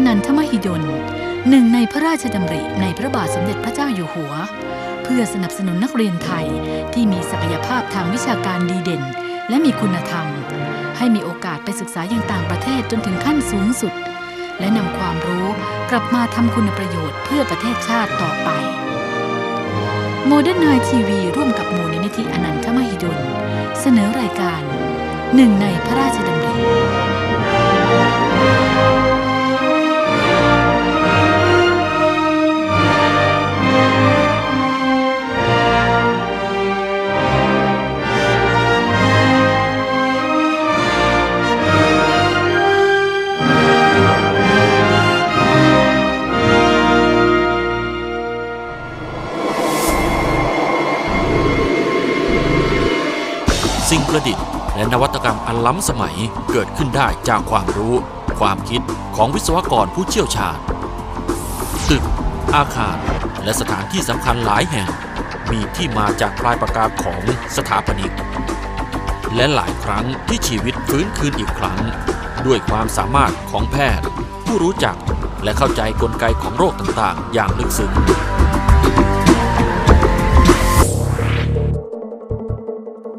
อนันทมหิดลหนึ่งในพระราชดำริในพระบาทสมเด็จพระเจ้าอยู่หัว เพื่อสนับสนุนนักเรียนไทยที่มีศักยภาพทางวิชาการดีเด่น และมีคุณธรรม ให้มีโอกาสไปศึกษาอย่างต่างประเทศจนถึงขั้นสูงสุด และนำความรู้กลับมาทำคุณประโยชน์เพื่อประเทศชาติต่อไปโมเดิร์นไนทีวีร่วมกับมูลนิธิอนันทมหิดล เสนอรายการหนึ่งในพระราชดำริ ล้ำสมัยเกิดขึ้นได้จากความรู้ ความคิดของวิศวกรผู้เชี่ยวชาญตึก อาคาร และสถานที่สำคัญหลายแห่ง มีที่มาจากปลายปากกาของสถาปนิก และหลายครั้งที่ชีวิตฟื้นคืนอีกครั้ง ด้วยความสามารถของแพทย์ ผู้รู้จักและเข้าใจกลไกของโรคต่างๆ อย่างลึกซึ้ง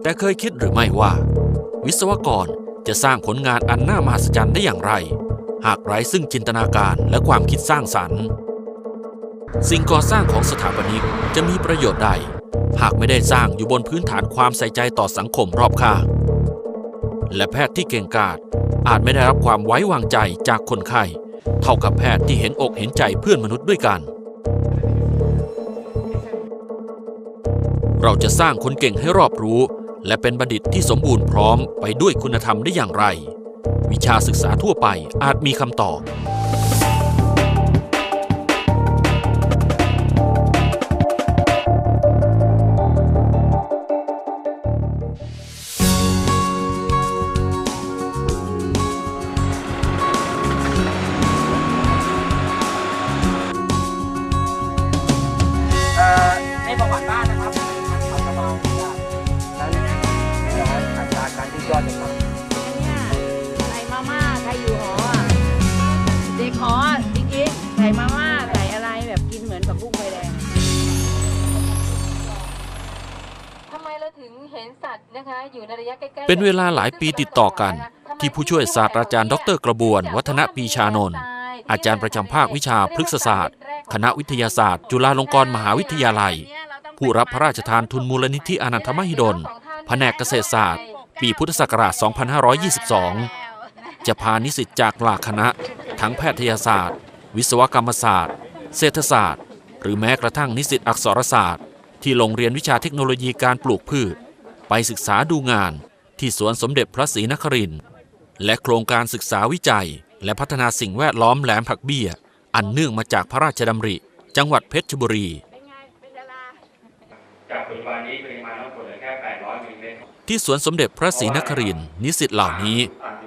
แต่เคยคิดหรือไม่ว่า วิศวกรจะสร้างผลงานอันน่ามหัศจรรย์ได้อย่างไร หากไร้ซึ่งจินตนาการและความคิดสร้างสรรค์ สิ่งก่อสร้างของสถาปนิกจะมีประโยชน์ใด หากไม่ได้สร้างอยู่บนพื้นฐานความใส่ใจต่อสังคมรอบข้างและแพทย์ที่เก่งกาจอาจไม่ได้รับความไว้วางใจจากคนไข้เท่ากับแพทย์ที่เห็นอกเห็นใจเพื่อนมนุษย์ด้วยกัน เราจะสร้างคนเก่งให้รอบรู้ และเป็นบัณฑิตที่สมบูรณ์พร้อมไปด้วยคุณธรรมได้อย่างไร วิชาศึกษาทั่วไปอาจมีคำตอบ เป็นเวลาหลายปีติดต่อกัน ที่ผู้ช่วยศาสตราจารย์ ดรกระบวน วัฒนปีชานนท์อาจารย์ประจำภาควิชาพฤกษศาสตร์ คณะวิทยาศาสตร์ จุฬาลงกรณ์มหาวิทยาลัย ผู้รับพระราชทานทุนมูลนิธิอนันทมหิดลแผนกเกษตรศาสตร์ ปีพุทธศักราช 2522 จะพานิสิตจากหลากคณะ ทั้งแพทยศาสตร์ วิศวกรรมศาสตร์ เศรษฐศาสตร์ หรือแม้กระทั่งนิสิตอักษรศาสตร์ ที่ลงเรียนวิชาเทคโนโลยีการปลูกพืช ไปศึกษาดูงานที่สวนสมเด็จพระศรีนครินทร์และโครงการศึกษาวิจัย และพัฒนาสิ่งแวดล้อมแหลมผักเบี้ย อันเนื่องมาจากพระราชดำริ จังหวัดเพชรบุรีจากปัจจุบันนี้ปริมาณน้ำฝนเหลือแค่800มิลลิเมตรที่สวนสมเด็จพระศรีนครินทร์นิสิตเหล่านี้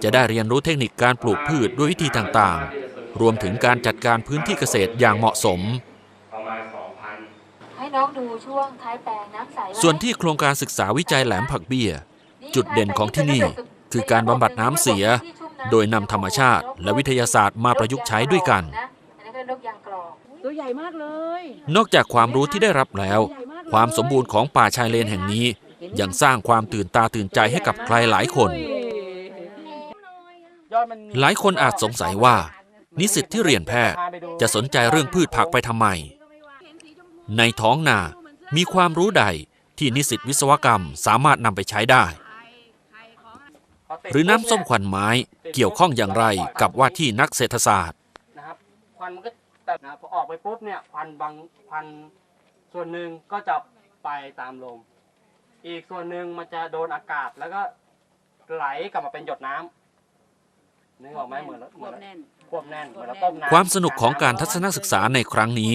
จะได้เรียนรู้เทคนิคการปลูกพืชด้วยวิธีต่างๆ รวมถึงการจัดการพื้นที่เกษตรอย่างเหมาะสม ประมาณ 2,000 ให้ น้องดูช่วงท้ายแปลงน้ำใสไส่วนที่โครงการศึกษาวิจัยแหลมผักเบี้ย จุดเด่นของที่นี่ คือการบำบัดน้ำเสีย โดยนำธรรมชาติและวิทยาศาสตร์มาประยุกต์ใช้ด้วยกันนอกตัวใหญ่มากเลยนอกจากความรู้ที่ได้รับแล้ว ความสมบูรณ์ของป่าชายเลนแห่งนี้ ยังสร้างความตื่นตาตื่นใจให้กับใครหลายคน หลายคนอาจสงสัยว่า นิสิตที่เรียนแพทย์จะสนใจเรื่องพืชผักไปทำไม ในท้องนามีความรู้ใดที่นิสิตวิศวกรรมสามารถนำไปใช้ได้ หรือน้ำส้มควันไม้เกี่ยวข้องอย่างไรกับว่าที่นักเศรษฐศาสตร์นะครับควันมันก็แต่พอออกไปปุ๊บเนี่ยควันบางควันส่วนหนึ่งก็จะไปตามลมอีกส่วนหนึ่งมันจะโดนอากาศแล้วก็ไหลกลับมาเป็นหยดน้ำ นึกออกไหมเหมือนเหมือนแน่นควบแน่นเหมือนเราต้มน้ำความสนุกของการทัศนศึกษาในครั้งนี้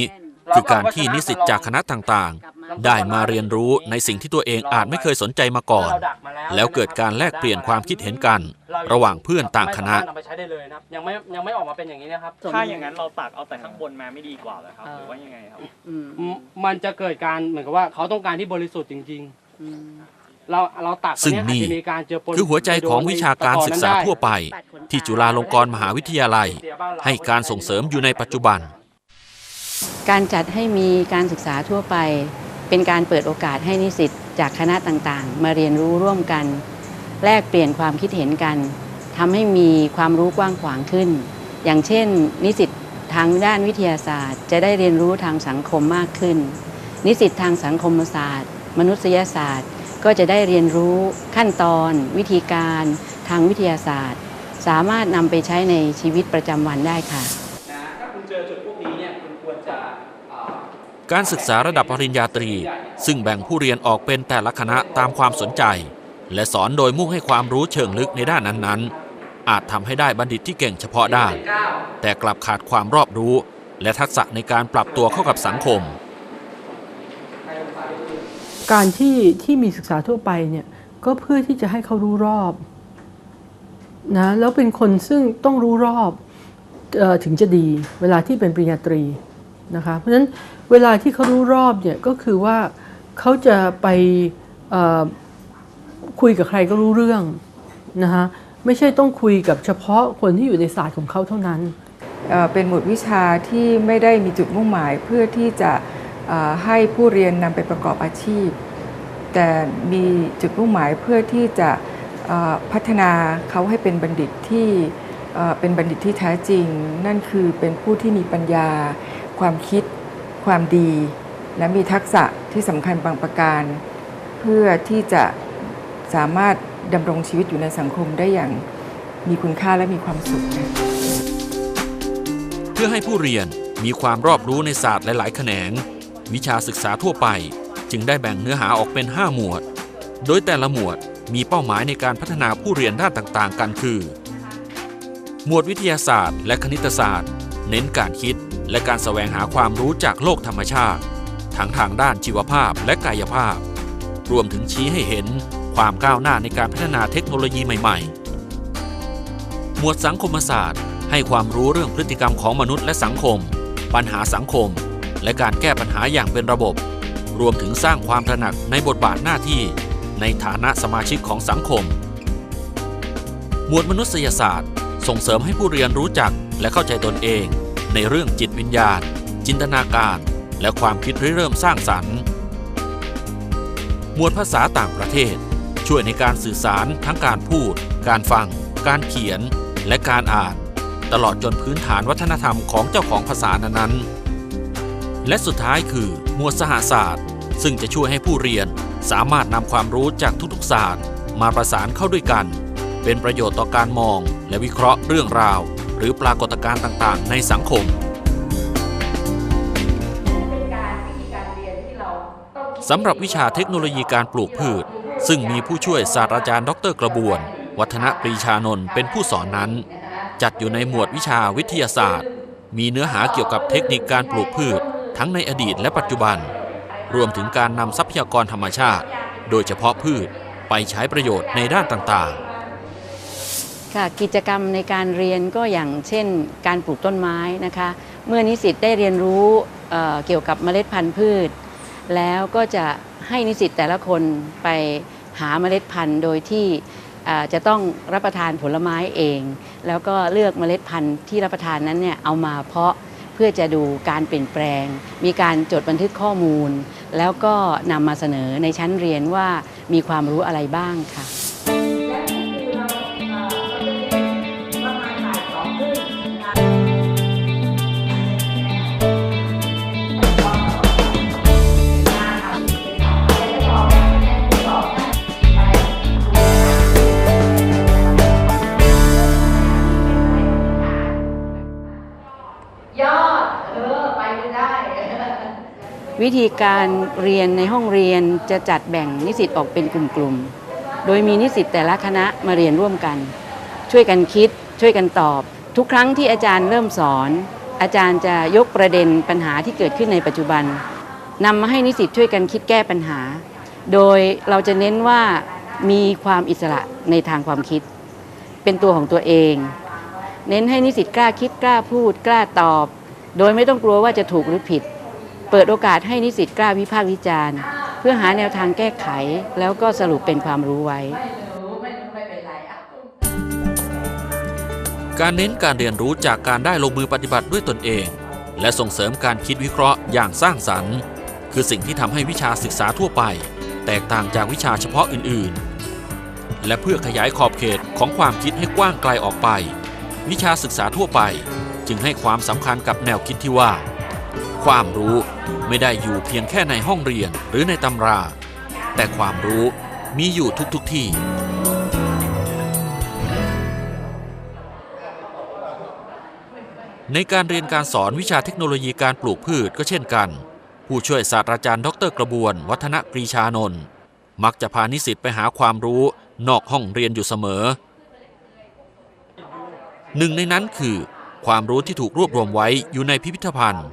คือการที่นิสิตจากคณะต่างๆ ได้มาเรียนรู้ในสิ่งที่ตัวเองอาจไม่เคยสนใจมาก่อนเราดักมาแล้วเกิดการแลกเปลี่ยนความคิดเห็นกัน ระหว่างเพื่อนต่างคณะไม่สมรถนำไปใช้ได้เลยนะครับยังไม่ยังไม่ออกมาเป็นอย่างนี้นะครับถ้าอย่างนั้นเราตักเอาแต่ข้างบนมาไม่ดีกว่าเหรอครับเออหรือว่ายังไงครับอืมอืมมันจะเกิดการเหมือนกับว่าเขาต้องการที่บริสุทธิ์จริงอืมๆ เราเราตักซึ่งอันี่อาจจะมีการเจือปนคือหัวใจของวิชาการศึกษาทั่วไป ที่จุฬาลงกรณ์มหาวิทยาลัย ให้การส่งเสริมอยู่ในปัจจุบัน การจัดให้มีการศึกษาทั่วไป เป็นการเปิดโอกาสให้นิสิตจากคณะต่างๆ มาเรียนรู้ร่วมกัน แลกเปลี่ยนความคิดเห็นกันทำให้มีความรู้กว้างขวางขึ้น อย่างเช่น นิสิตทางด้านวิทยาศาสตร์ จะได้เรียนรู้ทางสังคมมากขึ้น นิสิตทางสังคมศาสตร์ มนุษยศาสตร์ ก็จะได้เรียนรู้ขั้นตอน วิธีการทางวิทยาศาสตร์ สามารถนำไปใช้ในชีวิตประจำวันได้ค่ะ นะถ้าคุณเจอจุดพวกนี้เนี่ยคุณควรจะอ่าการศึกษาระดับปริญญาตรี ซึ่งแบ่งผู้เรียนออกเป็นแต่ละคณะตามความสนใจ และสอนโดยมุ่งให้ความรู้เชิงลึกในด้านนั้นๆ อาจทำให้ได้บัณฑิตที่เก่งเฉพาะด้าน แต่กลับขาดความรอบรู้ และทักษะในการปรับตัวเข้ากับสังคม การที่ที่มีศึกษาทั่วไปเนี่ยก็เพื่อที่จะให้เขารู้รอบนะแล้วเป็นคนซึ่งต้องรู้รอบออถึงจะดี เวลาที่เป็นปริญญาตรีนะคะเพราะฉะนั้นเวลาที่เขารู้รอบเนี่ยก็คือว่าเขาจะไปคุยกับใครก็รู้เรื่องนะคะไม่ใช่ต้องคุยกับเฉพาะคนที่อยู่ในศาสตร์ของเขาเท่านั้นเเป็นหมวดวิชาที่ไม่ได้มีจุดมุ่งหมายเพื่อที่จะ ให้ผู้เรียนนำไปประกอบอาชีพ แต่มีจุดมุ่งหมายเพื่อที่จะพัฒนาเขาให้เป็นบัณฑิตที่เป็นบัณฑิตที่แท้จริง นั่นคือเป็นผู้ที่มีปัญญา ความคิด ความดี และมีทักษะที่สำคัญบางประการ เพื่อที่จะสามารถดำรงชีวิตอยู่ในสังคมได้อย่างมีคุณค่าและมีความสุข เพื่อให้ผู้เรียนมีความรอบรู้ในศาสตร์หลาย ๆ แขนง วิชาศึกษาทั่วไป จึงได้แบ่งเนื้อหาออกเป็น 5 หมวด โดยแต่ละหมวดมีเป้าหมายในการพัฒนาผู้เรียนด้านต่างๆ กันคือ หมวดวิทยาศาสตร์ และคณิตศาสตร์ เน้นการคิด และการแสวงหาความรู้จากโลกธรรมชาติ ทั้งทางด้านชีวภาพและกายภาพ รวมถึงชี้ให้เห็นความก้าวหน้าในการพัฒนาเทคโนโลยีใหม่ๆ หมวดสังคมศาสตร์ ให้ความรู้เรื่องพฤติกรรมของมนุษย์และสังคม ปัญหาสังคม และการแก้ปัญหาอย่างเป็นระบบ รวมถึงสร้างความตระหนักในบทบาทหน้าที่ ในฐานะสมาชิกของสังคม หมวดมนุษยศาสตร์ ส่งเสริมให้ผู้เรียนรู้จักและเข้าใจตนเอง ในเรื่องจิตวิญญาณ จินตนาการ และความคิดริเริ่มสร้างสรรค์ หมวดภาษาต่างประเทศ ช่วยในการสื่อสารทั้งการพูด การฟัง การเขียน และการอ่าน ตลอดจนพื้นฐานวัฒนธรรมของเจ้าของภาษานั้นๆ และสุดท้ายคือหมวดสหศาสตร์ ซึ่งจะช่วยให้ผู้เรียนสามารถนำความรู้จากทุกๆศาสตร์ มาประสานเข้าด้วยกัน เป็นประโยชน์ต่อการมอง และวิเคราะห์เรื่องราว หรือปรากฏการณ์ต่างๆ ในสังคมสำหรับวิชาเทคโนโลยีการปลูกพืช ซึ่งมีผู้ช่วยศาสตราจารย์ ดรกระบวน วัฒนปรีชานนท์เป็นผู้สอนนั้น จัดอยู่ในหมวดวิชาวิทยาศาสตร์ มีเนื้อหาเกี่ยวกับเทคนิคการปลูกพืช ทั้งในอดีตและปัจจุบัน รวมถึงการนำทรัพยากรธรรมชาติ โดยเฉพาะพืชไปใช้ประโยชน์ในด้านต่างๆ ค่ะกิจกรรมในการเรียนก็อย่างเช่น การปลูกต้นไม้นะคะ เมื่อนิสิตได้เรียนรู้เเกี่ยวกับเมล็ดพันธุ์พืช แล้วก็จะให้นิสิตแต่ละคนไปหาเมล็ดพันธุ์โดยที่จะต้องรับประทานผลไม้เอง แล้วก็เลือกเมล็ดพันธุ์ที่รับประทานนั้นเนี่ยเอามาเพาะ เพื่อจะดูการเปลี่ยนแปลง มีการจดบันทึกข้อมูล แล้วก็นำมาเสนอในชั้นเรียนว่ามีความรู้อะไรบ้างค่ะ วิธีการเรียนในห้องเรียนจะจัดแบ่งนิสิตออกเป็นกลุ่มๆ โดยมีนิสิตแต่ละคณะมาเรียนร่วมกัน ช่วยกันคิด ช่วยกันตอบ ทุกครั้งที่อาจารย์เริ่มสอน อาจารย์จะยกประเด็นปัญหาที่เกิดขึ้นในปัจจุบันนำมาให้นิสิตช่วยกันคิดแก้ปัญหา โดยเราจะเน้นว่ามีความอิสระในทางความคิด เป็นตัวของตัวเอง เน้นให้นิสิตกล้าคิดกล้าพูด กล้าตอบ โดยไม่ต้องกลัวว่าจะถูกหรือผิด เปิดโอกาสให้นิสิตกล้าวิพากษ์วิจารณ์ เพื่อหาแนวทางแก้ไข แล้วก็สรุปเป็นความรู้ไว้ การเน้นการเรียนรู้จากการได้ลงมือปฏิบัติด้วยตนเอง และส่งเสริมการคิดวิเคราะห์อย่างสร้างสรรค์ คือสิ่งที่ทำให้วิชาศึกษาทั่วไป แตกต่างจากวิชาเฉพาะอื่น ๆ และเพื่อขยายขอบเขตของความคิดให้กว้างไกลออกไป วิชาศึกษาทั่วไปจึงให้ความสำคัญกับแนวคิดที่ว่า ความรู้ ไม่ได้อยู่เพียงแค่ในห้องเรียนหรือในตำรา แต่ความรู้มีอยู่ทุกๆที่ ในการเรียนการสอนวิชาเทคโนโลยีการปลูกพืชก็เช่นกัน ผู้ช่วยศาสตราจารย์ดรกระบวน วัฒนปรีชานนท์มักจะพานิสิตไปหาความรู้นอกห้องเรียนอยู่เสมอ หนึ่งในนั้นคือความรู้ที่ถูกรวบรวมไว้อยู่ในพิพิธภัณฑ์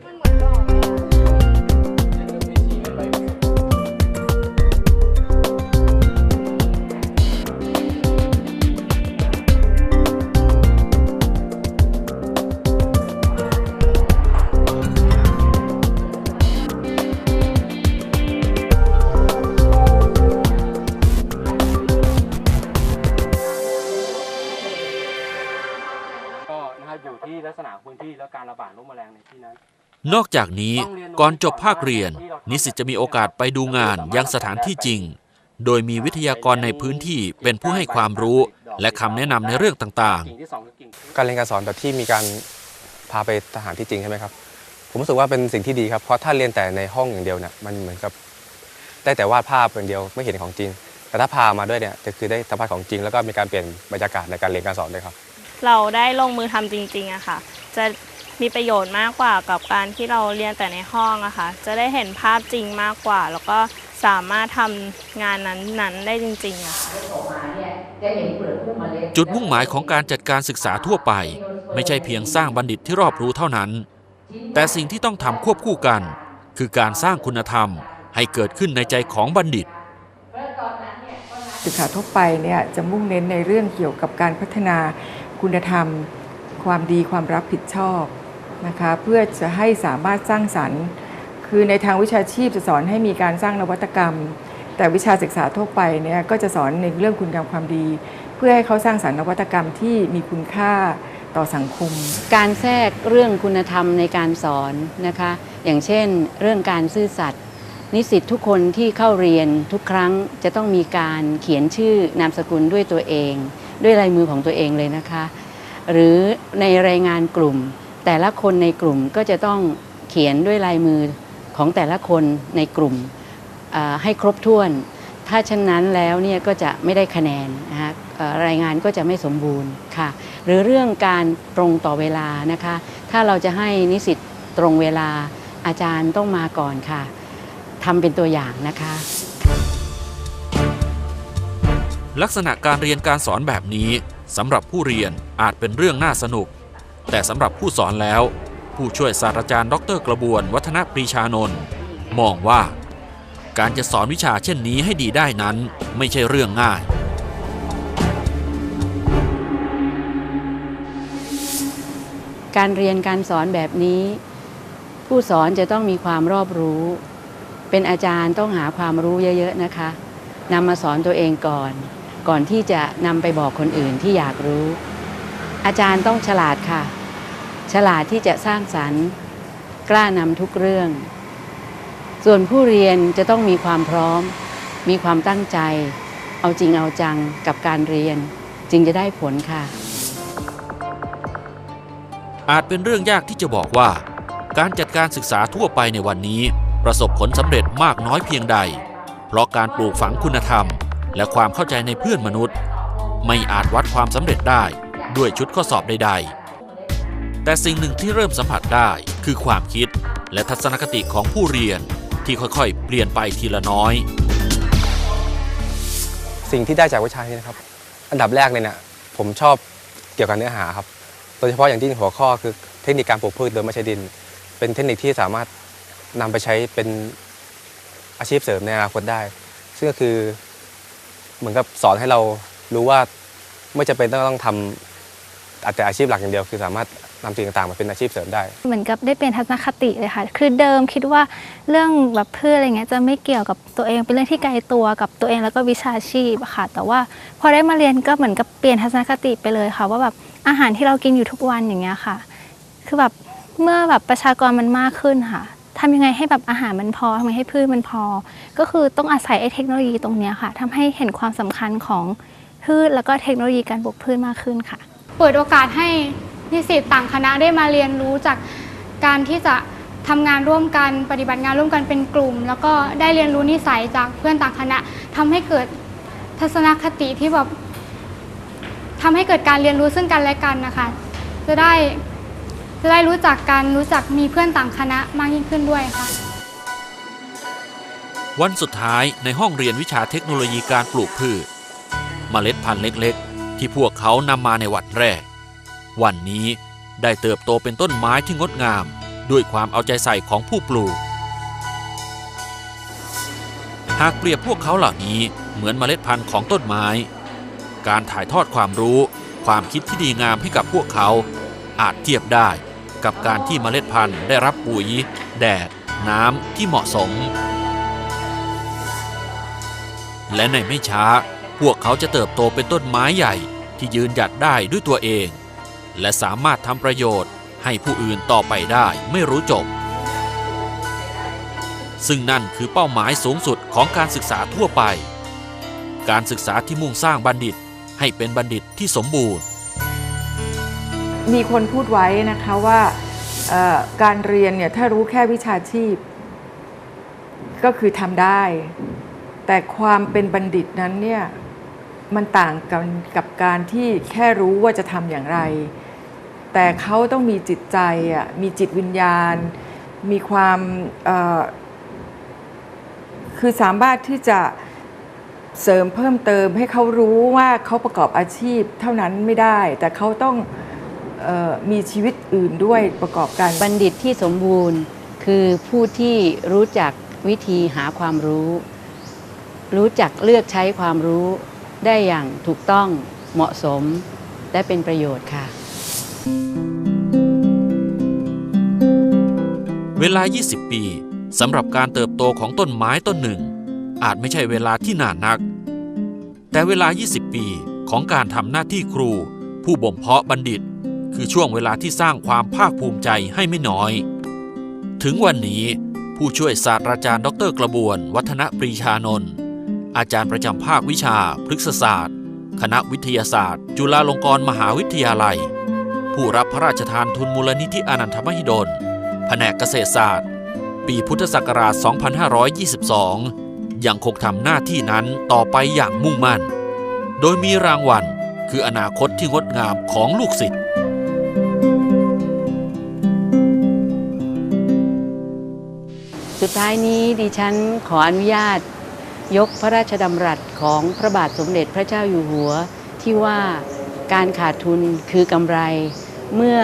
นั้นนอกจากนี้ก่อนจบภาคเรียน นิสิตจะมีโอกาสไปดูงานยังสถานที่จริง โดยมีวิทยากรในพื้นที่เป็นผู้ให้ความรู้ และคำแนะนำในเรื่องต่างกิ่งที่สองคือกิ่งการเรียนการสอนแบบที่มีการพาไปสถานที่จริงใช่ไหมครับ ผมรู้สึกว่าเป็นสิ่งที่ดีครับ เพราะถ้าเรียนแต่ในห้องอย่างเดียวเนี่ยมันเหมือนกับได้แต่วาดภาพอย่างเดียวไม่เห็นของจริง แต่ถ้าพามาด้วยเนี่ยจะคือได้สัมผัสของจริง แล้วก็มีการเปลี่ยนบรรยากาศในการเรียนการสอนด้วยครับ เราได้ลงมือทำจริงๆอะค่ะ จะ มีประโยชน์มากกว่ากับการที่เราเรียนแต่ในห้องอะค่ะจะได้เห็นภาพจริงมากกว่า แล้วก็สามารถทำงานนั้นๆได้จริงๆอะค่ะๆจุดมุ่งหมายของการจัดการศึกษาทั่วไป ไม่ใช่เพียงสร้างบัณฑิตที่รอบรู้เท่านั้น แต่สิ่งที่ต้องทำควบคู่กัน คือการสร้างคุณธรรมให้เกิดขึ้นในใจของบัณฑิตศึกษาทั่วไปเนี่ยจะมุ่งเน้นในเรื่องเกี่ยวกับการพัฒนาคุณธรรม ความดีความรับผิดชอบ นะคะเพื่อจะให้สามารถสร้างสรรค์ คือในทางวิชาชีพจะสอนให้มีการสร้างนวัตกรรม แต่วิชาศึกษาทั่วไปเนี่ยก็จะสอนในเรื่องคุณงามความดี เพื่อให้เขาสร้างสรรค์นวัตกรรมที่มีคุณค่าต่อสังคม การแทรกเรื่องคุณธรรมในการสอนนะคะอย่างเช่น เรื่องการซื่อสัตย์นิสิตทุกคนที่เข้าเรียนทุกครั้งจะต้องมีการเขียนชื่อนามสกุลด้วยตัวเอง ด้วยลายมือของตัวเองเลยนะคะ หรือในรายงานกลุ่ม แต่ละคนในกลุ่มก็จะต้องเขียนด้วยลายมือของแต่ละคนในกลุ่มให้ครบถ้วน ถ้าเช่นนั้นแล้วเนี่ยก็จะไม่ได้คะแนนนะคะรายงานก็จะไม่สมบูรณ์ค่ะ หรือเรื่องการตรงต่อเวลานะคะ ถ้าเราจะให้นิสิตตรงเวลาอาจารย์ต้องมาก่อนค่ะทำเป็นตัวอย่างนะคะ ลักษณะการเรียนการสอนแบบนี้สำหรับผู้เรียนอาจเป็นเรื่องน่าสนุก แต่สำหรับผู้สอนแล้ว ผู้ช่วยศาสตราจารย์ ดร กระบวน วัฒนปรีชานนท์มองว่า การจะสอนวิชาเช่นนี้ให้ดีได้นั้นไม่ใช่เรื่องง่าย การเรียนการสอนแบบนี้ ผู้สอนจะต้องมีความรอบรู้ เป็นอาจารย์ต้องหาความรู้เยอะ ๆ นะคะนำมาสอนตัวเองก่อน ก่อนที่จะนำไปบอกคนอื่นที่อยากรู้ อาจารย์ต้องฉลาดค่ะ ฉลาดที่จะสร้างสรรค์ กล้านำทุกเรื่อง ส่วนผู้เรียนจะต้องมีความพร้อม มีความตั้งใจ เอาจริงเอาจังกับการเรียน จึงจะได้ผลค่ะ อาจเป็นเรื่องยากที่จะบอกว่า การจัดการศึกษาทั่วไปในวันนี้ ประสบผลสำเร็จมากน้อยเพียงใด เพราะการปลูกฝังคุณธรรม และความเข้าใจในเพื่อนมนุษย์ ไม่อาจวัดความสำเร็จได้ ด้วยชุดข้อสอบใดๆ แต่สิ่งหนึ่งที่เริ่มสัมผัสได้คือความคิดและทัศนคติของผู้เรียนที่ค่อยๆ เปลี่ยนไปทีละน้อย สิ่งที่ได้จากวิชานี้นะครับ อันดับแรกเลยเนี่ยผมชอบเกี่ยวกับเนื้อหาครับ โดยเฉพาะอย่างที่หัวข้อคือเทคนิคการปลูกพืชโดยไม่ใช้ดิน เป็นเทคนิคที่สามารถนำไปใช้เป็นอาชีพเสริมในอนาคตได้ ซึ่งก็คือเหมือนกับสอนให้เรารู้ว่าไม่จำเป็นต้องต้องทำ อาจจะอาชีพหลักอย่างเดียว คือสามารถนำสิ่งต่างๆมาเป็นอาชีพเสริมได้ เหมือนกับได้เปลี่ยนทัศนคติเลยค่ะ คือเดิมคิดว่าเรื่องแบบพืชอะไรเงี้ยจะไม่เกี่ยวกับตัวเองเป็นเรื่องที่ไกลตัวกับตัวเองแล้วก็วิชาชีพค่ะ แต่ว่าพอได้มาเรียนก็เหมือนกับเปลี่ยนทัศนคติไปเลยค่ะ ว่าแบบอาหารที่เรากินอยู่ทุกวันอย่างเงี้ยค่ะ คือแบบเมื่อแบบประชากรมันมากขึ้นค่ะทำยังไงให้แบบอาหารมันพอทำยังไงให้พืชมันพอ ก็คือต้องอาศัยไอ้เทคโนโลยีตรงนี้ค่ะทำให้เห็นความสำคัญของพืชแล้วก็เทคโนโลยีการปลูกพืชมากขึ้นค่ะ เปิดโอกาสให้นิสิตต่างคณะได้มาเรียนรู้จากการที่จะทำงานร่วมกันปฏิบัติงานร่วมกันเป็นกลุ่ม แล้วก็ได้เรียนรู้นิสัยจากเพื่อนต่างคณะทำให้เกิดทัศนคติที่แบบทำให้เกิดการเรียนรู้ซึ่งกันและกันนะคะ จะได้จะได้รู้จักกันรู้จักมีเพื่อนต่างคณะมากยิ่งขึ้นด้วยค่ะ วันสุดท้ายในห้องเรียนวิชาเทคโนโลยีการปลูกพืชเมล็ดพันธุ์เล็ก ๆ ที่พวกเขานำมาในวันแรก วันนี้ได้เติบโตเป็นต้นไม้ที่งดงาม ด้วยความเอาใจใส่ของผู้ปลูก หากเปรียบพวกเขาเหล่านี้เหมือนเมล็ดพันธุ์ของต้นไม้ การถ่ายทอดความรู้ ความคิดที่ดีงามให้กับพวกเขา อาจเทียบได้กับการที่เมล็ดพันธุ์ได้รับปุ๋ย แดด น้ำที่เหมาะสม และในไม่ช้า พวกเขาจะเติบโตเป็นต้นไม้ใหญ่ที่ยืนหยัดได้ด้วยตัวเอง และสามารถทำประโยชน์ให้ผู้อื่นต่อไปได้ไม่รู้จบ ซึ่งนั่นคือเป้าหมายสูงสุดของการศึกษาทั่วไป การศึกษาที่มุ่งสร้างบัณฑิตให้เป็นบัณฑิตที่สมบูรณ์ มีคนพูดไว้นะคะว่าการเรียนเนี่ยถ้ารู้แค่วิชาชีพ ก็คือทำได้ แต่ความเป็นบัณฑิตนั้นเนี่ย มันต่างกันกับการที่แค่รู้ว่าจะทำอย่างไร แต่เขาต้องมีจิตใจอะมีจิตวิญญาณ มีความคือสามารถที่จะเสริมเพิ่มเติมให้เขารู้ว่าเขาประกอบอาชีพเท่านั้นไม่ได้ แต่เขาต้องออมีชีวิตอื่นด้วยประกอบกันบัณฑิตที่สมบูรณ์คือผู้ที่รู้จักวิธีหาความรู้ รู้จักเลือกใช้ความรู้ ได้อย่างถูกต้องเหมาะสมและเป็นประโยชน์ค่ะ เวลา 20 ปีสำหรับการเติบโตของต้นไม้ต้นหนึ่ง อาจไม่ใช่เวลาที่นานนัก แต่เวลา 20 ปีของการทำหน้าที่ครู ผู้บ่มเพาะบัณฑิต คือช่วงเวลาที่สร้างความภาคภูมิใจให้ไม่น้อย ถึงวันนี้ผู้ช่วยศาสตราจารย์ ดร กระบวน วัฒนปรีชานนท์ อาจารย์ประจำภาควิชาพฤกษศาสตร์ คณะวิทยาศาสตร์ จุฬาลงกรณ์มหาวิทยาลัย ผู้รับพระราชทานทุนมูลนิธิอนันทมหิดล แผนกเกษตรศาสตร์ ปีพุทธศักราช 2522 ยังคงทำหน้าที่นั้นต่อไปอย่างมุ่งมั่น โดยมีรางวัลคืออนาคตที่งดงามของลูกศิษย์สุดท้ายนี้ดิฉันขออนุญาต ยกพระราชดำรัสของพระบาทสมเด็จพระเจ้าอยู่หัว ที่ว่าการขาดทุนคือกำไร เมื่อ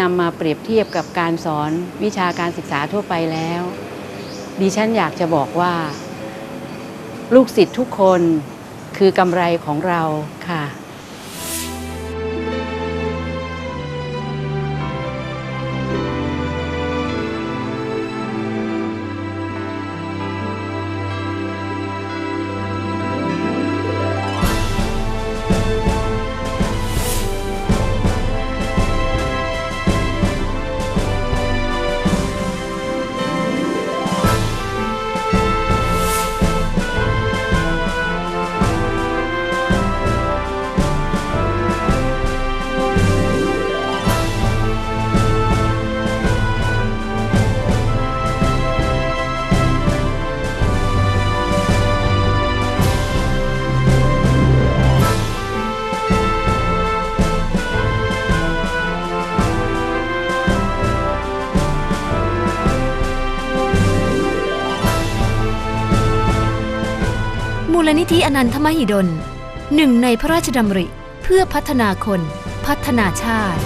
นำมาเปรียบเทียบกับการสอนวิชาการศึกษาทั่วไปแล้ว ดิฉันอยากจะบอกว่า ลูกศิษย์ทุกคนคือกำไรของเราค่ะ ลนิธิอนันทมหิดล หนึ่งในพระราชดำริ เพื่อพัฒนาคน พัฒนาชาติ